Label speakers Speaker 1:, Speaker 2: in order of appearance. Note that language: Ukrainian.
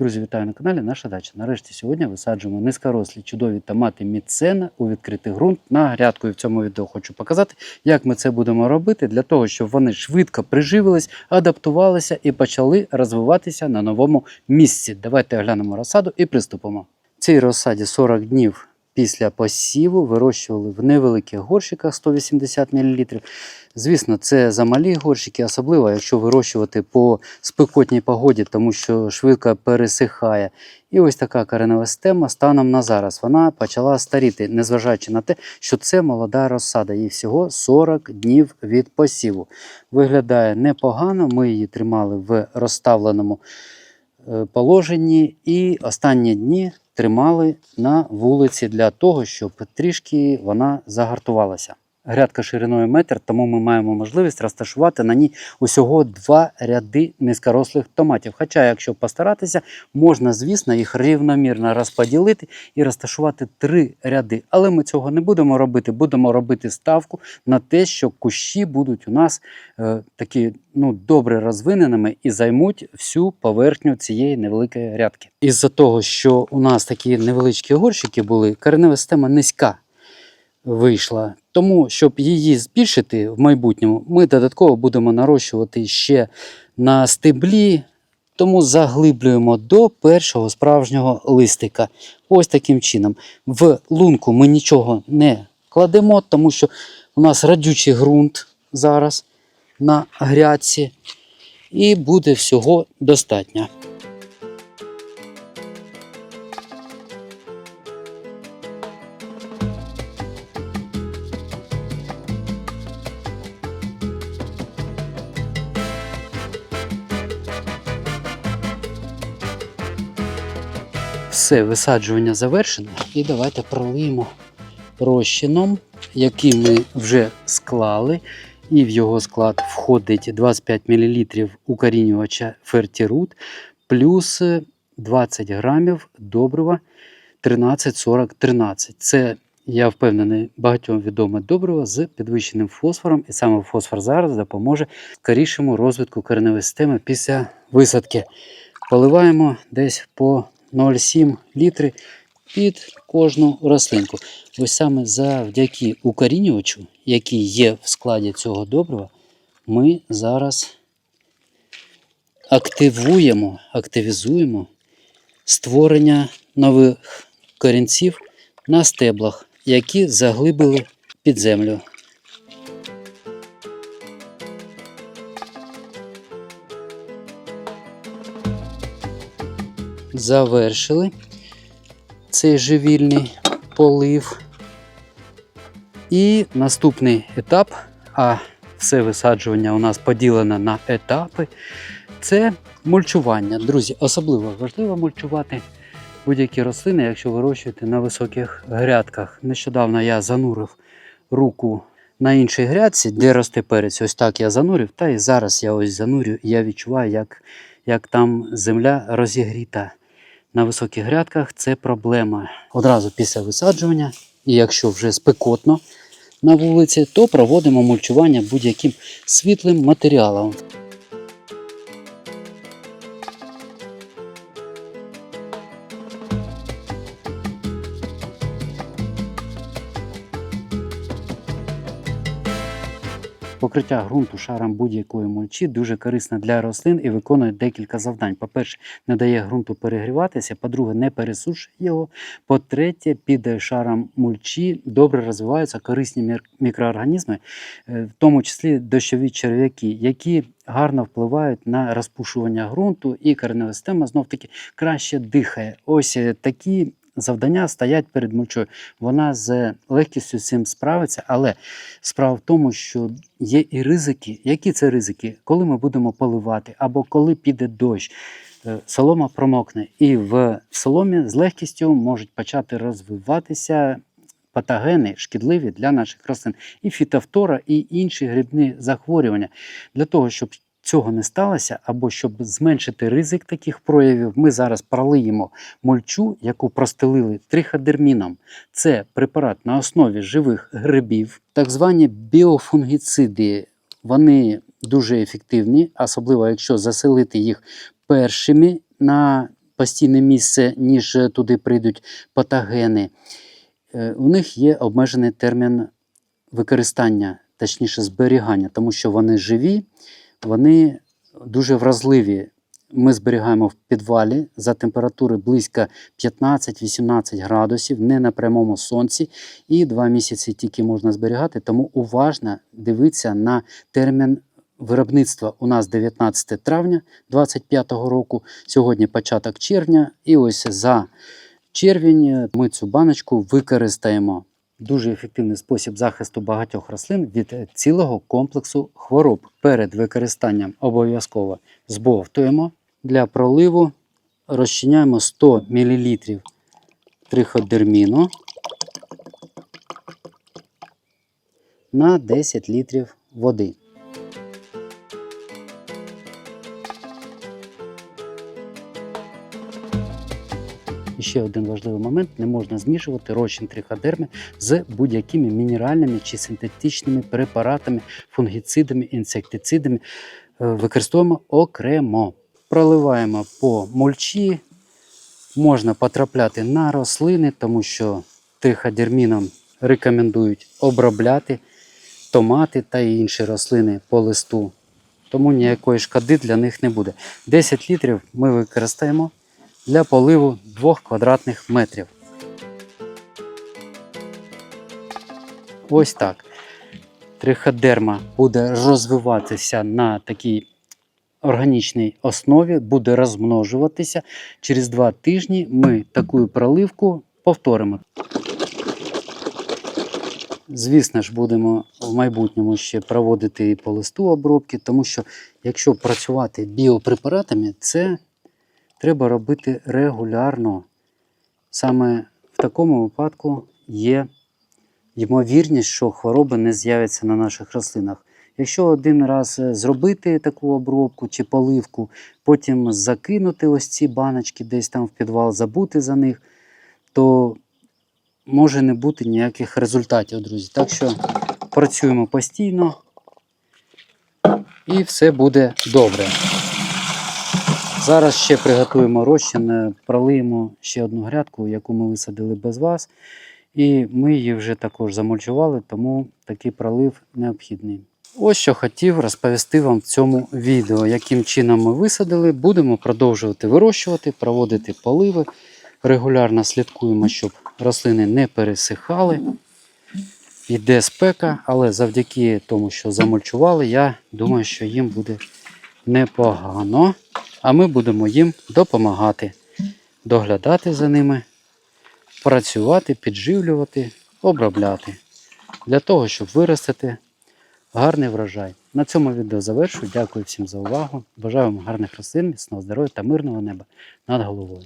Speaker 1: Друзі, вітаю на каналі Наша дача. Нарешті сьогодні висаджуємо низькорослі чудові томати міцена у відкритий ґрунт на грядку. І в цьому відео хочу показати, як ми це будемо робити для того, щоб вони швидко приживились, адаптувалися і почали розвиватися на новому місці. Давайте оглянемо розсаду і приступимо. Цій розсаді 40 днів після посіву вирощували в невеликих горщиках 180 мл. Звісно, це замалі горщики, особливо якщо вирощувати по спекотній погоді, тому що швидко пересихає. І ось така коренева система станом на зараз. Вона почала старіти, незважаючи на те, що це молода розсада, їй всього 40 днів від посіву. Виглядає непогано. Ми її тримали в розставленому е, положенні, і останні дні тримали на вулиці для того, щоб трішки вона загартувалася. Грядка шириною метр, тому ми маємо можливість розташувати на ній усього два ряди низькорослих томатів. Хоча, якщо постаратися, можна, звісно, їх рівномірно розподілити і розташувати три ряди. Але ми цього не будемо робити. Будемо робити ставку на те, що кущі будуть у нас е, такі ну, добре розвиненими і займуть всю поверхню цієї невеликої грядки. Із-за того, що у нас такі невеличкі горщики були, коренева система низька вийшла. Тому, щоб її збільшити в майбутньому, ми додатково будемо нарощувати ще на стеблі, тому заглиблюємо до першого справжнього листика. Ось таким чином. В лунку ми нічого не кладемо, тому що у нас радючий ґрунт зараз на грядці, і буде всього достатньо. Все, висаджування завершено. І давайте пролиємо розчином, який ми вже склали. І в його склад входить 25 мл укорінювача фертірут плюс 20 грамів добрива 13-40-13. Це, я впевнений, багатьом відоме добриво з підвищеним фосфором, і саме фосфор зараз допоможе скорішому розвитку кореневої системи після висадки. Поливаємо десь по 0,7 літри під кожну рослинку. Ось саме завдяки укорінювачу, який є в складі цього добрива, ми зараз активуємо, активізуємо створення нових корінців на стеблах, які заглибили під землю. Завершили цей живільний полив. І наступний етап, а все висаджування у нас поділено на етапи, це мульчування. Друзі, особливо важливо мульчувати будь-які рослини, якщо вирощуєте на високих грядках. Нещодавно я занурив руку на іншій грядці, де росте перець. Ось так я занурив. Та і зараз я ось занурю, я відчуваю, як, як там земля розігріта. На високих грядках це проблема. Одразу після висаджування, і якщо вже спекотно на вулиці, то проводимо мульчування будь-яким світлим матеріалом. Покриття ґрунту шаром будь-якої мульчі дуже корисне для рослин і виконує декілька завдань. По-перше, не дає ґрунту перегріватися, по-друге, не пересушує його. По-третє, під шаром мульчі добре розвиваються корисні мікроорганізми, е, в тому числі дощові черв'яки, які гарно впливають на розпушування ґрунту, і коренева система знов таки краще дихає. Ось е, такі. Завдання стоять перед мульчою. Вона з легкістю цим справиться, але справа в тому, що є і ризики. Які це ризики? Коли ми будемо поливати, або коли піде дощ, е, солома промокне, і в соломі з легкістю можуть почати розвиватися патогени, шкідливі для наших рослин, і фітофтора, і інші грибні захворювання. Для того, щоб цього не сталося, або щоб зменшити ризик таких проявів, ми зараз пролиємо мульчу, яку простелили триходерміном. Це препарат на основі живих грибів, так звані біофунгіциди. Вони дуже ефективні, особливо якщо заселити їх першими на постійне місце, ніж туди прийдуть патогени. Е, У них є обмежений термін використання, точніше зберігання, тому що вони живі, вони дуже вразливі. Ми зберігаємо в підвалі за температури близько 15-18 градусів, не на прямому сонці, і два місяці тільки можна зберігати, тому уважно дивіться на термін виробництва. У нас 19 травня 2025 року, сьогодні початок червня, і ось за червень ми цю баночку використаємо. Дуже ефективний спосіб захисту багатьох рослин від е, цілого комплексу хвороб. Перед використанням обов'язково збовтуємо. Для проливу розчиняємо 100 мл триходерміну на 10 літрів води. Ще один важливий момент: не можна змішувати розчин триходерми з будь-якими мінеральними чи синтетичними препаратами, фунгіцидами, інсектицидами. Е, Використовуємо окремо. Проливаємо по мульчі, можна потрапляти на рослини, тому що триходерміном рекомендують обробляти томати та інші рослини по листу. Тому ніякої шкоди для них не буде. 10 літрів ми використаємо для поливу 2 квадратних метрів. Ось так. Триходерма буде розвиватися на такій органічній основі, буде розмножуватися. Через 2 тижні ми таку проливку повторимо. Звісно ж, будемо в майбутньому ще проводити і по листу обробки, тому що якщо працювати біопрепаратами, це треба робити регулярно. Саме в такому випадку є ймовірність, що хвороби не з'являться на наших рослинах. Якщо один раз е, зробити таку обробку чи поливку, потім закинути ось ці баночки десь там в підвал, забути за них, то може не бути ніяких результатів, друзі. Так що працюємо постійно і все буде добре. Зараз ще приготуємо розчин, пролиємо ще одну грядку, яку ми висадили без вас. І ми її вже також замульчували, тому такий пролив необхідний. Ось що хотів розповісти вам в цьому відео, яким чином ми висадили. Будемо продовжувати вирощувати, проводити поливи. Регулярно слідкуємо, щоб рослини не пересихали. Йде спека, але завдяки тому, що замульчували, я думаю, що їм буде непогано. А ми будемо їм допомагати, доглядати за ними, працювати, підживлювати, обробляти для того, щоб виростити гарний врожай. На цьому відео завершую. Дякую всім за увагу. Бажаю вам гарних рослин, міцного здоров'я та мирного неба над головою.